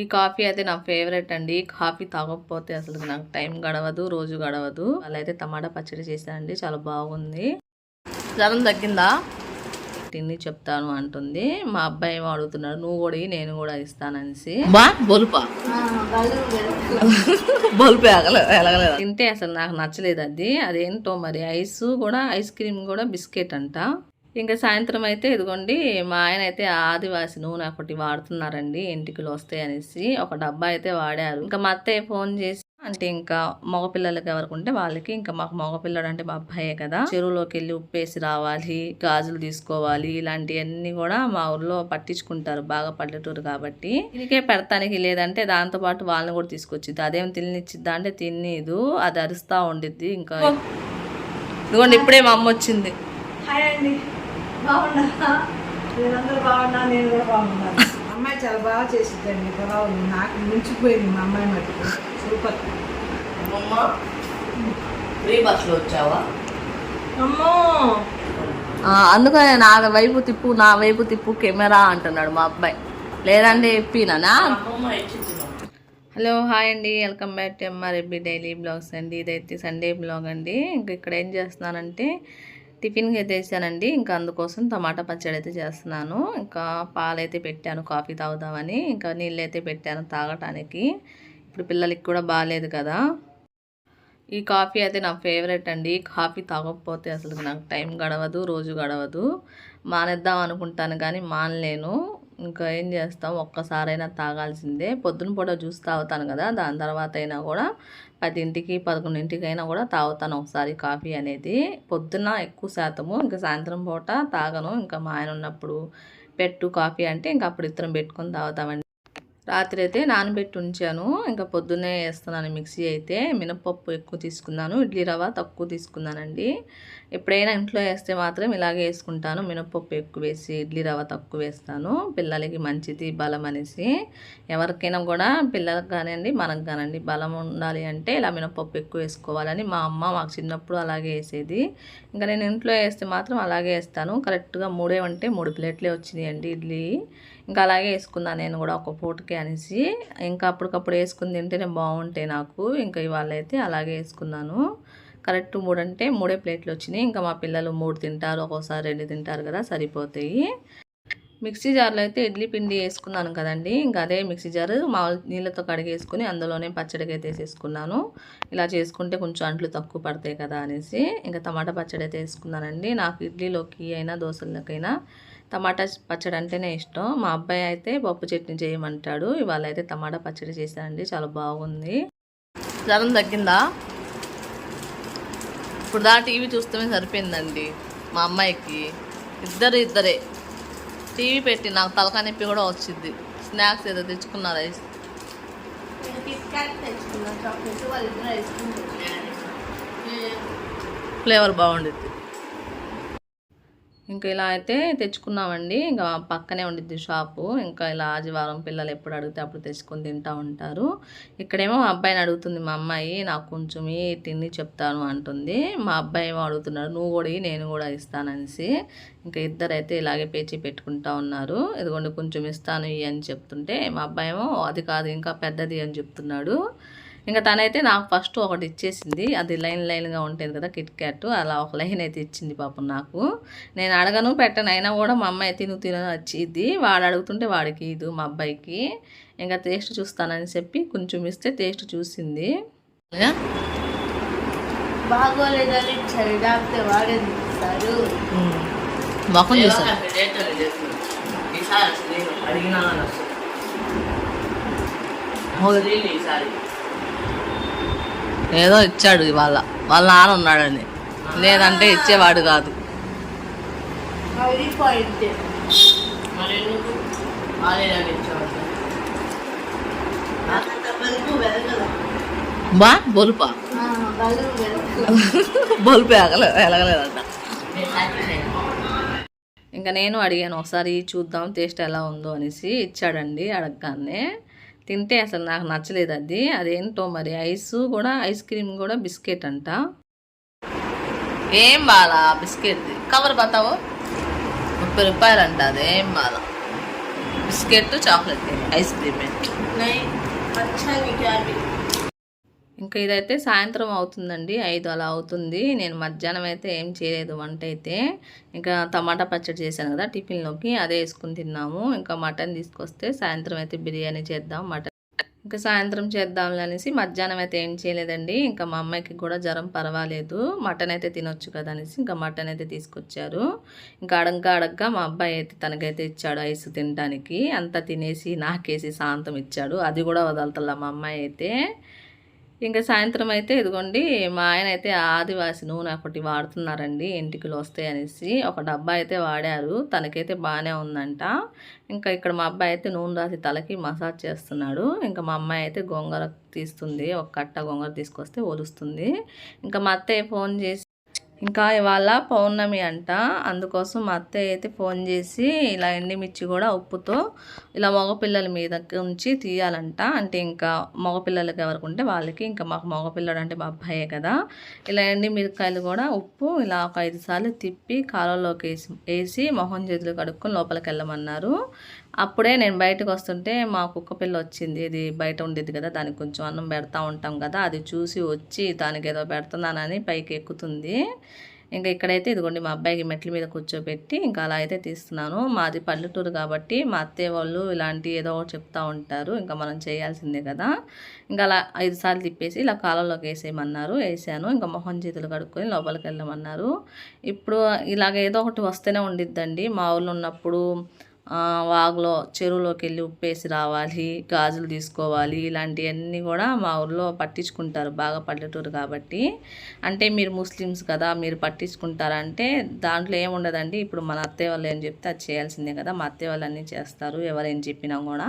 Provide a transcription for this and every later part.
ఈ కాఫీ అయితే నా ఫేవరెట్ అండి. కాఫీ తాగకపోతే అసలు నాకు టైం గడవదు రోజు గడవదు. అలా అయితే టమాటా పచ్చడి చేశానండి చాలా బాగుంది. జ్వరం తగ్గిందా? తిని చెప్తాను అంటుంది. మా అబ్బాయి ఏమో అడుగుతున్నాడు నువ్వు కూడా నేను కూడా ఇస్తాననేసి. బా బొలుపా? బల్బు ఎలగలేదు? తింటే అసలు నాకు నచ్చలేదు అది. అదేంటో మరి ఐస్ కూడా ఐస్ క్రీమ్ కూడా బిస్కెట్ అంట. ఇంకా సాయంత్రం అయితే ఇదిగోండి మా ఆయన అయితే ఆదివాసి నూనె ఒకటి వాడుతున్నారండి ఇంటికి వస్తాయి అనేసి. ఒక డబ్బా అయితే వాడారు. ఇంకా మా అత్తయ్య ఫోన్ చేసి అంటే ఇంకా మగపిల్లలకి ఎవరికి ఉంటే వాళ్ళకి ఇంకా మాకు మగపిల్లడు అంటే మా అబ్బాయే కదా. చెరువులోకి వెళ్ళి ఉప్పేసి రావాలి గాజులు తీసుకోవాలి ఇలాంటివన్నీ కూడా మా ఊర్లో పట్టించుకుంటారు బాగా పల్లెటూరు కాబట్టి. దీనికే పెడతానికి లేదంటే దాంతో పాటు వాళ్ళని కూడా తీసుకొచ్చిద్ది. అదేం తినిచ్చిద్దా అంటే తినేదు అది అరుస్తా ఉండిద్ది. ఇంకా ఇదిగోండి ఇప్పుడే మా అమ్మ వచ్చింది. హాయ్ అండి. బాగున్నా? మీరందరూ బాగున్నా నేను కూడా బాగున్నాను అమ్మాయి చాలా బాగా చేసిద్దండి పొలావు నాకు మించిపోయింది మా అమ్మాయి మటుకు. సూపర్. ఫ్రీ బస్సులో వచ్చావా? అమ్మో! అందుకనే నా వైపు తిప్పు నా వైపు తిప్పు కెమెరా అంటున్నాడు మా అబ్బాయి. లేదంటే ఎప్పినా హలో హాయ్ అండి. వెల్కమ్ బ్యాక్ టు ఎంఆర్ ఎబ్బి డైలీ బ్లాగ్స్ అండి. ఇదైతే సండే బ్లాగ్ అండి. ఇంకా ఇక్కడ ఏం చేస్తున్నానంటే టిఫిన్కి అయితే వేసానండి. ఇంకా అందుకోసం టమాటా పచ్చడి అయితే చేస్తున్నాను. ఇంకా పాలైతే పెట్టాను కాఫీ తాగుదామని. ఇంకా నీళ్ళు అయితే పెట్టాను తాగటానికి. ఇప్పుడు పిల్లలకి కూడా బాగాలేదు కదా. ఈ కాఫీ అయితే నా ఫేవరెట్ అండి. కాఫీ తాగకపోతే అసలు నాకు టైం గడవదు రోజు గడవదు. మానేద్దాం అనుకుంటాను కానీ మానలేను. ఇంకా ఏం చేస్తాం? ఒక్కసారైనా తాగాల్సిందే. పొద్దున పూట జ్యూస్ తాగుతాను కదా. దాని తర్వాత అయినా కూడా పదింటికి పదకొండింటికి అయినా కూడా తాగుతాను ఒకసారి కాఫీ అనేది. పొద్దున ఎక్కువ శాతము ఇంకా సాయంత్రం పూట తాగను. ఇంకా మా ఆయన ఉన్నప్పుడు పెట్టు కాఫీ అంటే ఇంకా అప్పుడు ఇద్దరం పెట్టుకొని తాగుతామండి. రాత్రి అయితే నానబెట్టి ఉంచాను. ఇంకా పొద్దున్నే వేస్తున్నాను మిక్సీ అయితే. మినపప్పు ఎక్కువ తీసుకున్నాను. ఇడ్లీ రవ్వ తక్కువ తీసుకున్నానండి. ఎప్పుడైనా ఇంట్లో వేస్తే మాత్రం ఇలాగే వేసుకుంటాను. మినపప్పు ఎక్కువ వేసి ఇడ్లీ రవ్వ తక్కువ వేస్తాను. పిల్లలకి మంచిది బలం అనేసి. ఎవరికైనా కూడా పిల్లలకు కానివ్వండి మనకు కానివ్వండి బలం ఉండాలి అంటే ఇలా మినపప్పు ఎక్కువ వేసుకోవాలని మా అమ్మ మాకు చిన్నప్పుడు అలాగే వేసేది. ఇంకా నేను ఇంట్లో వేస్తే మాత్రం అలాగే వేస్తాను. కరెక్ట్గా మూడే అంటే మూడు ప్లేట్లే వచ్చినాయండి ఇడ్లీ. ఇంకా అలాగే వేసుకున్నాను నేను కూడా ఒక పూటకి అనేసి. ఇంకా అప్పటికప్పుడు వేసుకుని తింటేనే బాగుంటాయి నాకు. ఇంకా ఇవాళ అయితే అలాగే వేసుకున్నాను. కరెక్ట్ మూడు అంటే మూడే ప్లేట్లు వచ్చినాయి. ఇంకా మా పిల్లలు మూడు తింటారు ఒక్కోసారి రెండు తింటారు కదా సరిపోతాయి. మిక్సీ జార్లో అయితే ఇడ్లీ పిండి వేసుకున్నాను కదండి. ఇంకా అదే మిక్సీ జారు మామూలు నీళ్ళతో కడిగేసుకుని అందులోనే పచ్చడికి అయితే వేసేసుకున్నాను. ఇలా చేసుకుంటే కొంచెం అంట్లు తక్కువ పడతాయి కదా అనేసి. ఇంకా టమాటా పచ్చడి అయితే వేసుకున్నానండి. నాకు ఇడ్లీలోకి అయినా దోశలకైనా టమాటా పచ్చడి అంటేనే ఇష్టం. మా అబ్బాయి అయితే పప్పు చట్నీ చేయమంటాడు. ఇవాళ అయితే టమాటా పచ్చడి చేశానండి చాలా బాగుంది. జ్వరం తగ్గిందా? ఇప్పుడు దా టీవీ చూస్తేనే సరిపోయిందండి మా అమ్మాయికి. ఇద్దరు ఇద్దరే. టీవీ పెట్టి నాకు తలకా నొప్పి కూడా వచ్చింది. స్నాక్స్ ఏదో తెచ్చుకున్నారు ఐస్ ఫ్లేవర్ బాగుండిద్ది. ఇంకా ఇలా అయితే తెచ్చుకున్నామండి. ఇంకా పక్కనే ఉండిద్ది షాపు. ఇంకా ఇలా ఆదివారం పిల్లలు ఎప్పుడు అడిగితే అప్పుడు తెచ్చుకొని తింటూ ఉంటారు. ఇక్కడేమో మా అబ్బాయిని అడుగుతుంది మా అమ్మాయి నాకు కొంచెం తిని చెప్తాను అంటుంది. మా అబ్బాయి ఏమో అడుగుతున్నాడు నువ్వు కూడా నేను కూడా ఇస్తాననేసి. ఇంకా ఇద్దరైతే ఇలాగే పేచి పెట్టుకుంటా ఉన్నారు. ఇదిగోండి కొంచెం ఇస్తాను ఇవి అని చెప్తుంటే మా అబ్బాయి ఏమో అది కాదు ఇంకా పెద్దది అని చెప్తున్నాడు. ఇంకా తనైతే నాకు ఫస్ట్ ఒకటి ఇచ్చేసింది. అది లైన్ లైన్గా ఉంటుంది కదా కిట్ క్యాట్ అలా ఒక లైన్ అయితే ఇచ్చింది పాపం నాకు. నేను అడగను పెట్టను. అయినా కూడా మా అమ్మాయి తిను తిన వచ్చింది. వాడు అడుగుతుంటే వాడికి ఇది మా అబ్బాయికి. ఇంకా టేస్ట్ చూస్తానని చెప్పి కొంచెం ఇస్తే టేస్ట్ చూసింది. బాగోలేదని వాడేది మొఖం ఏదో ఇచ్చాడు ఇవాళ. వాళ్ళ నాన్న ఉన్నాడని. లేదంటే ఇచ్చేవాడు కాదు. బా బొలుపా బల్బు ఎగలే ఎలగలేదంట ఇంకా నేను అడిగాను ఒకసారి చూద్దాం టేస్ట్ ఎలా ఉందో అనేసి ఇచ్చాడండి అడగగానే. తింటే అసలు నాకు నచ్చలేదు అది. అదేంటో మరి ఐస్ కూడా ఐస్ క్రీమ్ కూడా బిస్కెట్ అంట. ఏం బాలా బిస్కెట్ కవర్ బతావు? ముప్పై రూపాయలు అంట అది ఏం బిస్కెట్ చాక్లెట్ ఐస్ క్రీమ్. ఇంకా ఇదైతే సాయంత్రం అవుతుందండి ఐదు అలా అవుతుంది. నేను మధ్యాహ్నం అయితే ఏం చేయలేదు వంట అయితే. ఇంకా టమాటా పచ్చడి చేశాను కదా టిఫిన్లోకి అదే వేసుకుని తిన్నాము. ఇంకా మటన్ తీసుకొస్తే సాయంత్రం అయితే బిర్యానీ చేద్దాం మటన్. ఇంకా సాయంత్రం చేద్దాంలే అనేసి మధ్యాహ్నం అయితే ఏం చేయలేదండి. ఇంకా మా అమ్మాయికి కూడా జ్వరం పర్వాలేదు. మటన్ అయితే తినొచ్చు కదా అనేసి ఇంకా మటన్ అయితే తీసుకొచ్చారు. ఇంకా అడగ్గా అడగ్గా మా అబ్బాయి అయితే తనకైతే ఇచ్చాడు ఐస్ తినడానికి. అంతా తినేసి నాకేసి శాంతం ఇచ్చాడు. అది కూడా వదలతల్లా మా అమ్మాయి అయితే. ఇంకా సాయంత్రం అయితే ఇదిగోండి మా ఆయన అయితే ఆదివాసి నూనె ఒకటి వాడుతున్నారండి ఇంటికిలో వస్తాయి అనేసి. ఒక డబ్బా అయితే వాడారు తనకైతే బాగానే ఉందంట. ఇంకా ఇక్కడ మా అబ్బాయి అయితే నూనె రాసి తలకి మసాజ్ చేస్తున్నాడు. ఇంకా మా అమ్మాయి అయితే గొంగర తీస్తుంది ఒక కట్ట గొంగర తీసుకొస్తే ఒలుస్తుంది. ఇంకా మా అత్తయ్య ఫోన్ చేసి ఇంకా ఇవాళ పౌర్ణమి అంట. అందుకోసం మా అత్తయ్య అయితే ఫోన్ చేసి ఇలా ఎండిమిర్చి కూడా ఉప్పుతో ఇలా మగపిల్లల మీద ఉంచి తీయాలంట. అంటే ఇంకా మగపిల్లలకి ఎవరికి ఉంటే వాళ్ళకి. ఇంకా మాకు మగపిల్లడు అంటే మా అబ్బాయే కదా. ఇలా ఎండిమిరకాయలు కూడా ఉప్పు ఇలా ఒక ఐదు సార్లు తిప్పి కాలంలోకి వేసి వేసి మొహం చేతులు కడుక్కొని లోపలికి వెళ్ళమన్నారు. అప్పుడే నేను బయటకు వస్తుంటే మా కుక్క పిల్ల వచ్చింది. ఇది బయట ఉండేది కదా దానికి కొంచెం అన్నం పెడతా ఉంటాం కదా అది చూసి వచ్చి దానికి ఏదో పెడుతున్నానని పైకి ఎక్కుతుంది. ఇంకా ఇక్కడైతే ఇదిగోండి మా అబ్బాయికి మెట్ల మీద కూర్చోబెట్టి ఇంకా అలా అయితే తీస్తున్నాను. మాది పల్లెటూరు కాబట్టి మా అత్తయ్య వాళ్ళు ఇలాంటి ఏదో ఒకటి చెప్తా ఉంటారు. ఇంకా మనం చేయాల్సిందే కదా. ఇంకా అలా ఐదు సార్లు తిప్పేసి ఇలా కాలంలోకి వేసేయమన్నారు. వేసాను. ఇంకా మొహం చేతులు కడుక్కొని లోపలికి వెళ్ళమన్నారు. ఇప్పుడు ఇలాగ ఏదో ఒకటి వస్తేనే ఉండిద్దండి. మా ఊళ్ళో ఉన్నప్పుడు వాగులో చెరువులోకి వెళ్ళి ఉప్పేసి రావాలి గాజులు తీసుకోవాలి ఇలాంటివన్నీ కూడా మా ఊర్లో పట్టించుకుంటారు బాగా పల్లెటూరు కాబట్టి. అంటే మీరు ముస్లిమ్స్ కదా మీరు పట్టించుకుంటారంటే దాంట్లో ఏముండదండి. ఇప్పుడు మన అత్తయ్య వాళ్ళు ఏం చెప్తే అది చేయాల్సిందే కదా మా అత్తయ్య వాళ్ళు అన్నీ చేస్తారు ఎవరు ఏం చెప్పినా కూడా.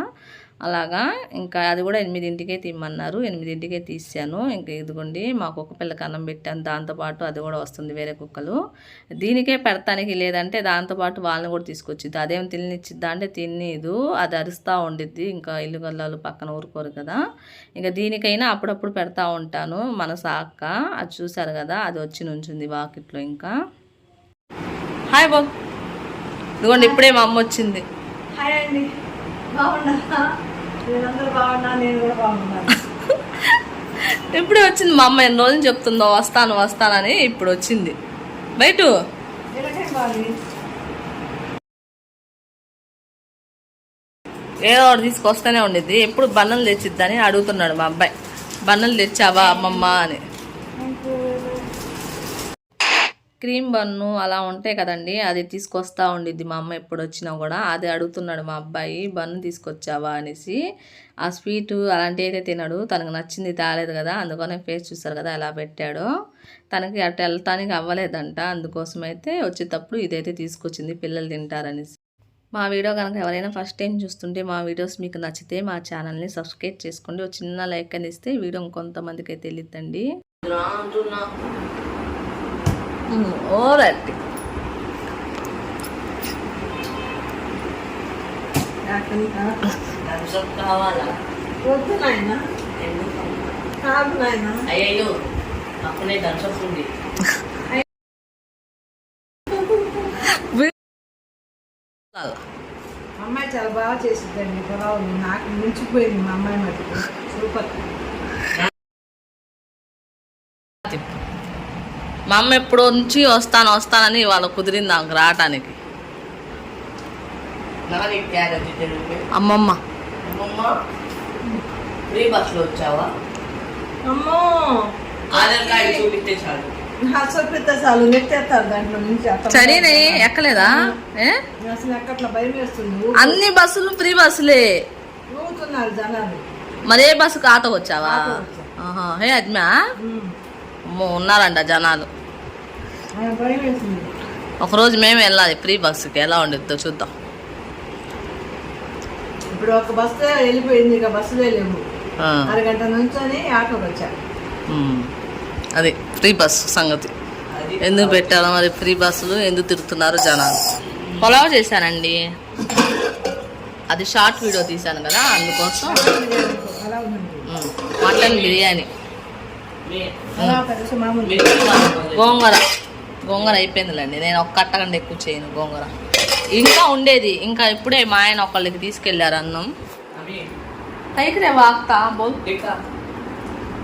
అలాగా. ఇంకా అది కూడా ఎనిమిదింటికే తీయమన్నారు ఎనిమిదింటికే తీసాను ఇంకా ఇదిగోండి మా కుక్క పిల్లకి అన్నం పెట్టాను. దాంతోపాటు అది కూడా వస్తుంది వేరే కుక్కలు. దీనికే పెడతానికి లేదంటే దాంతోపాటు వాళ్ళని కూడా తీసుకొచ్చిద్ది. అదేం తినిచ్చిద్దా అంటే తినేదు అది అరుస్తూ ఉండిద్ది. ఇంకా ఇల్లు గల్లాలు పక్కన ఊరుకోరు కదా. ఇంకా దీనికైనా అప్పుడప్పుడు పెడతా ఉంటాను. మన సాక్క అది చూసారు కదా అది వచ్చి నుంచింది వాకిట్లో ఇంకా. హాయ్ బాబు. ఇదిగోండి ఇప్పుడే మా అమ్మ వచ్చింది. హాయ్ అండి. బాగున్నా? మీరందరూ బాగున్నా నేను కూడా బాగున్నాను ఇప్పుడే వచ్చింది మా అమ్మ? ఎన్ని రోజులు చెప్తుందో వస్తాను వస్తానని ఇప్పుడు వచ్చింది. బయట ఏదో ఒకటి తీసుకొస్తూనే ఉండిద్ది. ఎప్పుడు బన్నలు తెచ్చిద్దని అడుగుతున్నాడు మా అబ్బాయి. బన్నలు తెచ్చావా అమ్మమ్మ అని. క్రీమ్ బన్ను అలా ఉంటాయి కదండి అది తీసుకొస్తా ఉండిద్ది మా అమ్మ ఎప్పుడు వచ్చినా కూడా. అది అడుగుతున్నాడు మా అబ్బాయి బన్ను తీసుకొచ్చావా? అనేసి. ఆ స్వీట్ అలాంటివి అయితే తినడు. తనకు నచ్చింది తాలేదు కదా అందుకనే ఫేస్ చూస్తారు కదా ఎలా పెట్టాడో. తనకి అటు వెళ్ళటానికి అవ్వలేదంట. అందుకోసమైతే వచ్చేటప్పుడు ఇదైతే తీసుకొచ్చింది పిల్లలు తింటారనేసి. మా వీడియో కనుక ఎవరైనా ఫస్ట్ టైం చూస్తుంటే మా వీడియోస్ మీకు నచ్చితే మా ఛానల్ని సబ్స్క్రైబ్ చేసుకోండి. ఒక చిన్న లైక్ అని ఇస్తే వీడియో ఇంకొంతమందికి అయితే తెలియద్దండి ఓరట్టి కావాలా వద్దు నాయన కాదు నాయన అయ్యో అప్పుడే ఉంది. అమ్మాయి చాలా బాగా చేసిద్దండి పొలావు నాకు మించిపోయింది మా అమ్మాయి మటుకు సూపర్. మా అమ్మ ఎప్పుడు నుంచి వస్తాను వస్తానని ఇవాళ కుదిరింది నాకు రావటానికి. అమ్మమ్మ. అమ్మమ్మ ఫ్రీ బస్సులో వచ్చావా? అమ్మో. ఆధార్ కార్డు చూపిస్తే చాలు. చరీని ఎక్కలేదా? అన్ని బస్సులు ఫ్రీ బస్సులే. మరే బస్సుకు ఆటో వచ్చావా. హే అజ్మా? ఉన్నారంట జనాలు. ఒకరోజు మేము వెళ్ళాలి ఫ్రీ బస్సుకి. ఎలా ఉండిద్దో చూద్దాం. ఇప్పుడు ఒక బస్సు వెళ్ళిపోయింది ఇక బస్సులే. అరగంట నుంచొని ఆటోకి వచ్చా. ఉమ్. అది ఫ్రీ బస్సు సంగతి. ఎందుకు పెట్టారో మరి ఫ్రీ బస్సులు? ఎందుకు తిరుగుతున్నారు జనాలు? పొలావ్ చేశానండి. అది షార్ట్ వీడియో తీశాను కదా అందుకోసం. మటన్ బిర్యానీ. గోంగూర. గోంగూర అయిపోయిందిలేండి నేను ఒక కట్టకండి ఎక్కువ చేయను గోంగూర. ఇంకా ఉండేది ఇంకా ఇప్పుడే మా ఆయన ఒకళ్ళకి తీసుకెళ్ళారు అన్నం. పైకి రే వాక్తా బోల్ ఇక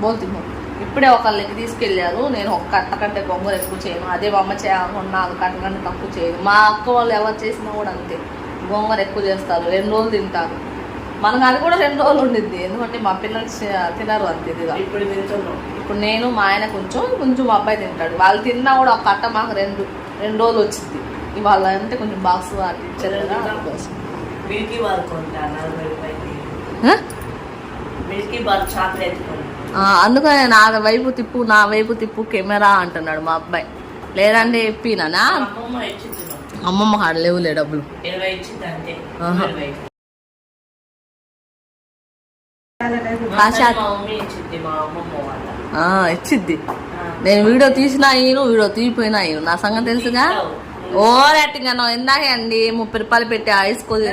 బోల్ తిమ్ము ఇప్పుడే ఒకళ్ళకి తీసుకెళ్ళారు నేను ఒక కట్ట కంటే గొంగర ఎక్కువ చేయను. అదే మా అమ్మ చేయకుండా నాలుగు కట్ట కంటే తక్కువ చేయను. మా అక్క వాళ్ళు ఎవరు చేసినా కూడా అంతే. గోంగూర ఎక్కువ చేస్తారు రెండు రోజులు తింటారు. మనకు అది కూడా రెండు రోజులు ఉండిద్ది. ఎందుకంటే మా పిల్లలు తినరు అంతే ఇదిగా. ఇప్పుడు నేను మా ఆయన కొంచెం కొంచెం మా అబ్బాయి తింటాడు. వాళ్ళు తిన్నా కూడా ఒక కట్ట మాకు రెండు రెండు రోజులు వచ్చింది. ఇవాళ అంటే కొంచెం బాక్స్ ఇచ్చారు కదా. Milky Bar? Milky Bar chocolate ఆ, అందుకనే నా వైపు తిప్పు నా వైపు తిప్పు కెమెరా అంటున్నాడు మా అబ్బాయి. లేదంటే చెప్పినా అమ్మమ్మ ఇచ్చింది మాకు. అమ్మమ్మ కాడ లేవులే డబ్బులు. ఇచ్చిద్ది. నేను వీడియో తీసినా ఈయన వీడియో తీయిపోయినా ఈయన. నా సంగతి తెలుసుగా? ఓ యాక్టింగ్ అన్న ఇందాకే అండి ముప్పై రూపాయలు పెట్టి ఐస్ కొద్ది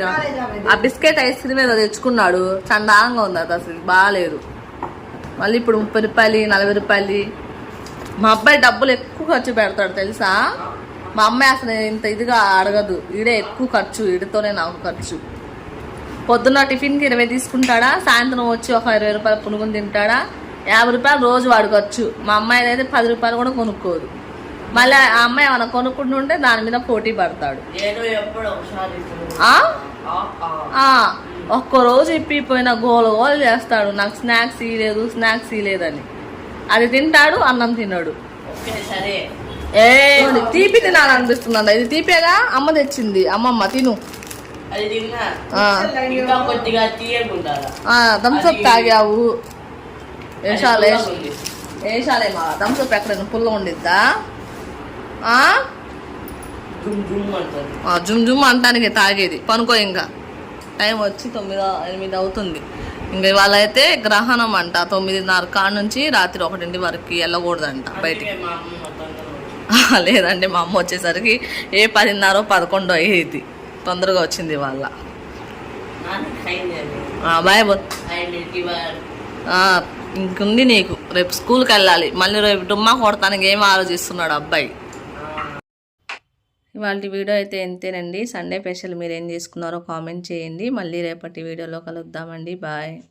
ఆ బిస్కెట్ ఐస్ క్రీమ్ ఏదో తెచ్చుకున్నాడు. చందాంగా ఉంది అది అసలు బాగాలేదు. మళ్ళీ ఇప్పుడు ముప్పై రూపాయలు నలభై రూపాయలు. మా అబ్బాయి డబ్బులు ఎక్కువ ఖర్చు పెడతాడు తెలుసా? మా అమ్మాయి అసలు ఇంత ఇదిగా అడగదు. ఈడే ఎక్కువ ఖర్చు ఈడితోనే నాకు ఖర్చు. పొద్దున్న టిఫిన్కి ఇరవై తీసుకుంటాడా? సాయంత్రం వచ్చి ఒక ఇరవై రూపాయలు పునుగుని తింటాడా? యాభై రూపాయలు రోజు వాడుకోవచ్చు. మా అమ్మాయి అయితే పది రూపాయలు కూడా కొనుక్కోదు. మళ్ళీ ఆ అమ్మాయి ఏమైనా కొనుక్కుంటుంటే దాని మీద పోటీ పడతాడు. ఒక్క రోజు ఇప్పిపోయిన గోలు గోలు చేస్తాడు. నాకు స్నాక్స్ ఇలేదు స్నాక్స్ ఇలేదని అది తింటాడు అన్నం తినడు. ఏ తీపి తినాలనిపిస్తుంది ఇది తీపేగా? అమ్మ తెచ్చింది. అమ్మమ్మ తిను. థమ్స్అప్ తాగావు. వేషాలు. వేషాలే మా థమ్స్అప్ ఎక్కడ పుల్ల ఉండిద్దా? జుమ్ జుమ్ అంటానికి తాగేది. పనుకో ఇంకా. టైం వచ్చి తొమ్మిది ఎనిమిది అవుతుంది. ఇంకా ఇవాళ అయితే గ్రహణం అంట. తొమ్మిదిన్నర కాడ నుంచి రాత్రి ఒకటింటి వరకు వెళ్ళకూడదంట బయటికి. అందుకే మా అమ్మ వచ్చేసరికి ఏ పదిన్నర పదకొండో అయ్యేది. తొందరగా వచ్చింది చేయండి. బాయ్ బో హాయ్ మిల్కీ బార్ ఆ, ఇంకుంది నీకు. రేపు స్కూల్కి వెళ్ళాలి మళ్ళీ రేపు డుమ్మా కొడతానికి ఏం ఆలోచిస్తున్నాడు అబ్బాయి? ఇవాళ వీడియో అయితే ఎంతేనండి సండే స్పెషల్ మీరు ఏం చేసుకున్నారో కామెంట్ చేయండి. మళ్ళీ రేపటి వీడియోలో కలుద్దామండి. బాయ్.